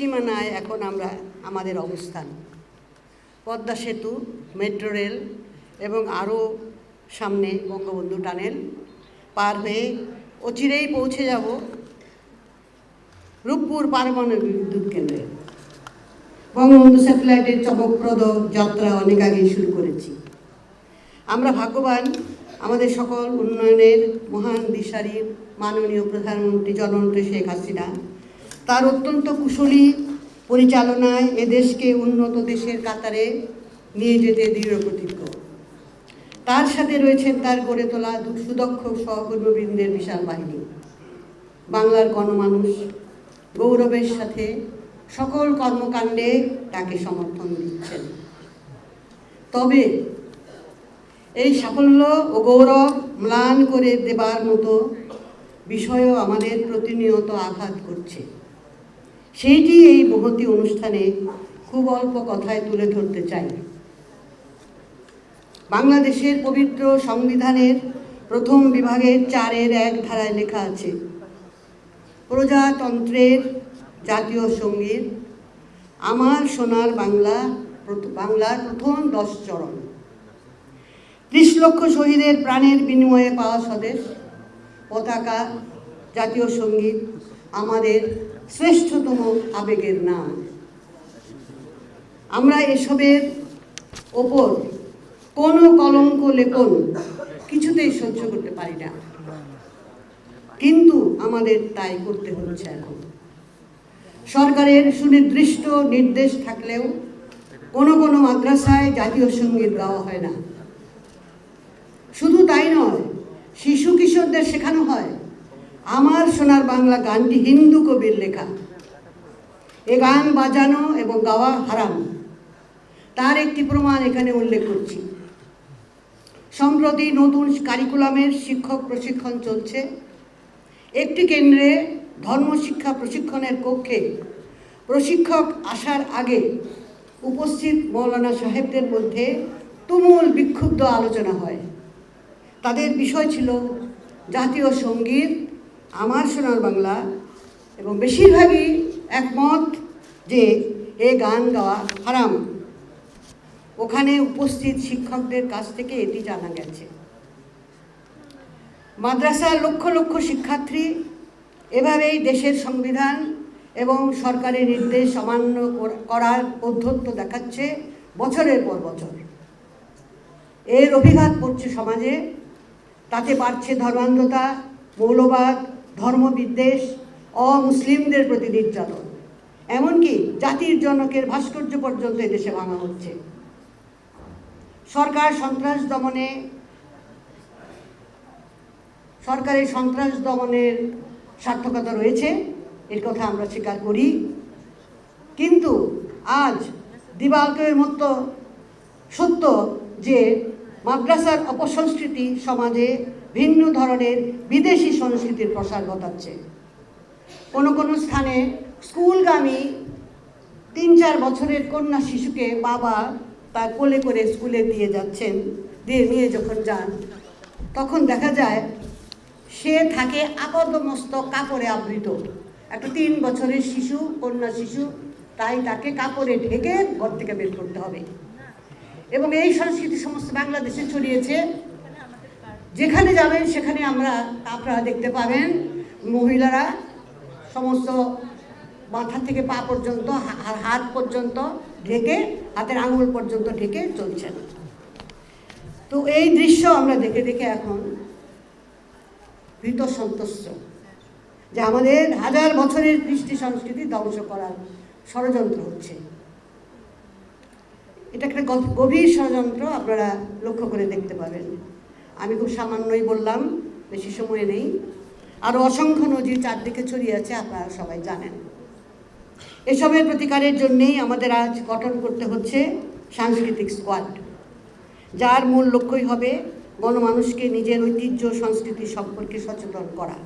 এখন আমরা আমাদের অবস্থান। পদ্মা সেতু, মেট্রো রেল এবং আরও সামনে বঙ্গবন্ধু টানেল পার হয়ে অচিরেই পৌঁছে যাব রূপপুর পারমাণবিক বিদ্যুৎ কেন্দ্রে। বঙ্গবন্ধু স্যাটেলাইটের চমকপ্রদ যাত্রা অনেক আগেই শুরু করেছি। আমরা ভাগ্যবান, আমাদের সকল উন্নয়নের মহান দিশারির মাননীয় প্রধানমন্ত্রী জননেত্রী শেখ হাসিনা তার অত্যন্ত কুশলী পরিচালনায় এদেশকে উন্নত দেশের কাতারে নিয়ে যেতে দৃঢ়প্রতিজ্ঞ তার সাথে রয়েছেন তার গড়ে তোলা সুদক্ষ সহকর্মীবৃন্দের বিশাল বাহিনী। বাংলার গণমানুষ গৌরবের সাথে সকল কর্মকাণ্ডে তাকে সমর্থন দিচ্ছেন। তবে এই সাফল্য ও গৌরব ম্লান করে দেবার মতো বিষয়ও আমাদের প্রতিনিয়ত আঘাত করছে। সেইটি এই মহতি অনুষ্ঠানে খুব অল্প কথায় তুলে ধরতে চাই। বাংলাদেশের পবিত্র সংবিধানের প্রথম বিভাগের চারের এক ধারায় লেখা আছে, প্রজাতন্ত্রের জাতীয় সংগীত, আমার সোনার বাংলা বাংলার প্রথম দশ চরণ। ত্রিশ লক্ষ শহীদের প্রাণের বিনিময়ে পাওয়া স্বদেশ, পতাকা, জাতীয় সংগীত আমাদের শ্রেষ্ঠতম আবেগের নাম। আমরা এসবের ওপর কোনো কলঙ্ক লেপন কিছুতেই সহ্য করতে পারি না। কিন্তু আমাদের তাই করতে হচ্ছে এখন। সরকারের সুনির্দিষ্ট নির্দেশ থাকলেও কোনো কোনো মাদ্রাসায় জাতীয় সংগীত গাওয়া হয় না। শুধু তাই নয়, শিশু কিশোরদের শেখানো হয়। আমার সোনার বাংলা গানটি হিন্দু কবির লেখা। এ গান বাজানো এবং গাওয়া হারাম। তার একটি প্রমাণ এখানে উল্লেখ করছি। সম্প্রতি নতুন কারিকুলামের শিক্ষক প্রশিক্ষণ চলছে। একটি কেন্দ্রে ধর্মশিক্ষা প্রশিক্ষণের কক্ষে প্রশিক্ষক আসার আগে উপস্থিত মৌলানা সাহেবদের মধ্যে তুমুল বিক্ষুব্ধ আলোচনা হয়। তাদের বিষয় ছিল জাতীয় সংগীত আমার সোনার বাংলা এবং বেশিরভাগই একমত যে এ গান গাওয়া হারাম। ওখানে উপস্থিত শিক্ষকদের কাছ থেকে এটি জানা গেছে। মাদ্রাসার লক্ষ লক্ষ শিক্ষার্থী এভাবেই দেশের সংবিধান এবং সরকারি নির্দেশ অমান্য কর- করার পদ্ধত্ব দেখাচ্ছে বছরের পর বছর। এর অভিঘাত পড়ছে সমাজে, তাতে পারছে ধর্মান্ধতা, মৌলবাদ ধর্মবিদ্বেষ, অমুসলিমদের প্রতি নির্যাতন, এমনকি জাতির জনকের ভাস্কর্য পর্যন্ত এদেশে ভাঙা হচ্ছে। সরকার সন্ত্রাস দমনে, সরকারের সন্ত্রাস দমনের সার্থকতা রয়েছে, এর কথা আমরা স্বীকার করি। কিন্তু আজ দিবালকের মতো সত্য যে মাদ্রাসার অপসংস্কৃতি সমাজে ভিন্ন ধরনের বিদেশি সংস্কৃতির প্রসার ঘটাচ্ছে। কোনো কোনো স্থানে স্কুলগামী তিন চার বছরের কন্যা শিশুকে বাবা তা কোলে করে স্কুলে দিয়ে যাচ্ছেন, দিয়ে নিয়ে যখন যান, তখন দেখা যায় সে থাকে আপাদমস্তক কাপড়ে আবৃত। একটা তিন বছরের শিশু, কন্যা শিশু, তাই তাকে কাপড়ে ঢেকে ঘর থেকে বের করতে হবে। এবং এই সংস্কৃতি সমস্ত বাংলাদেশে ছড়িয়েছে। যেখানে যাবেন, সেখানে আমরা আপনারা দেখতে পাবেন মহিলারা সমস্ত মাথা থেকে পা পর্যন্ত হাত পর্যন্ত ঢেকে, হাতের আঙুল পর্যন্ত ঢেকে চলছেন। তো এই দৃশ্য আমরা দেখে দেখে এখন ভীত সন্তুষ্ট যে আমাদের হাজার বছরের কৃষ্টি সংস্কৃতি ধ্বংস করার ষড়যন্ত্র হচ্ছে। এটা একটা গভীর ষড়যন্ত্র আপনারা লক্ষ্য করে দেখতে পাবেন। আমি খুব সামান্যই বললাম, বেশি সময় নেই। আরও অসংখ্য নজির চারদিকে ছড়িয়ে আছে, আপনারা সবাই জানেন। এসবের প্রতিকারের জন্যেই আমাদের আজ গঠন করতে হচ্ছে সাংস্কৃতিক স্কোয়াড। যার মূল লক্ষ্যই হবে গণমানুষকে নিজের ঐতিহ্য, সংস্কৃতি সম্পর্কে সচেতন করা।